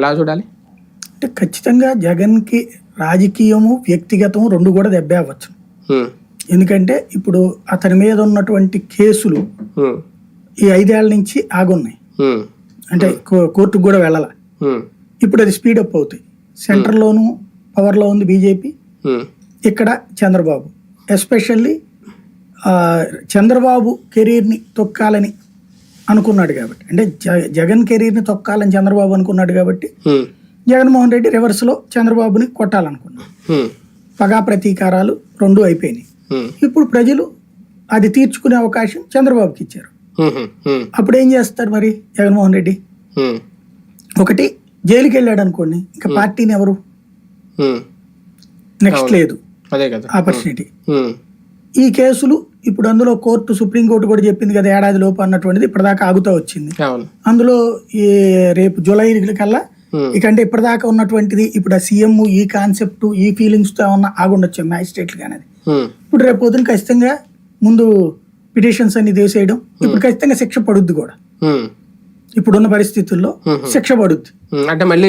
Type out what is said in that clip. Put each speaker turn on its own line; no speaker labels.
ఎలా చూడాలి?
అంటే ఖచ్చితంగా జగన్కి రాజకీయము వ్యక్తిగతము రెండు కూడా దెబ్బే అవ్వచ్చు. ఎందుకంటే ఇప్పుడు అతని మీద ఉన్నటువంటి కేసులు ఈ ఐదేళ్ళ నుంచి ఆగున్నాయి. అంటే కోర్టుకు కూడా వెళ్ళాల. ఇప్పుడు అది స్పీడప్ అవుతాయి. సెంటర్లోను పవర్లో ఉంది బీజేపీ. ఇక్కడ చంద్రబాబు. ఎస్పెషల్లీ చంద్రబాబు కెరీర్ని తొక్కాలని అనుకున్నాడు కాబట్టి. అంటే జగన్ కెరీర్ని తొక్కాలని చంద్రబాబు అనుకున్నాడు కాబట్టి జగన్మోహన్ రెడ్డి రివర్స్లో చంద్రబాబుని కొట్టాలనుకున్నాడు. పగా ప్రతీకారాలు రెండు అయిపోయినాయి. ఇప్పుడు ప్రజలు అది తీర్చుకునే అవకాశం చంద్రబాబుకి ఇచ్చారు. అప్పుడు ఏం చేస్తారు మరి జగన్మోహన్ రెడ్డి? ఒకటి జైలుకి వెళ్ళాడు అనుకోండి ఇంకా పార్టీని ఎవరు? నెక్స్ట్ లేదు. ఆపర్చునిటీ ఈ కేసులు ఇప్పుడు అందులో కోర్టు సుప్రీంకోర్టు కూడా చెప్పింది కదా ఏడాది లోపు అన్నటువంటిది ఇప్పటిదాకా ఆగుతూ వచ్చింది. అందులో ఈ రేపు జూలై కల్లా ఇకంటే ఇప్పటిదాకా ఉన్నటువంటిది ఇప్పుడు ఆ సీఎం ఈ కాన్సెప్ట్ ఈ ఫీలింగ్స్తో ఏమన్నా ఆగుండొచ్చు మ్యాజిస్ట్రేట్లు కానీ ఇప్పుడు రేపు పొద్దున ఖచ్చితంగా ముందు పిటిషన్స్ అన్ని తీసేయడం ఇప్పుడు ఖచ్చితంగా శిక్ష పడుద్ది కూడా. ఇప్పుడున్న పరిస్థితుల్లో. శిక్ష పడుద్ది.
అంటే మళ్ళీ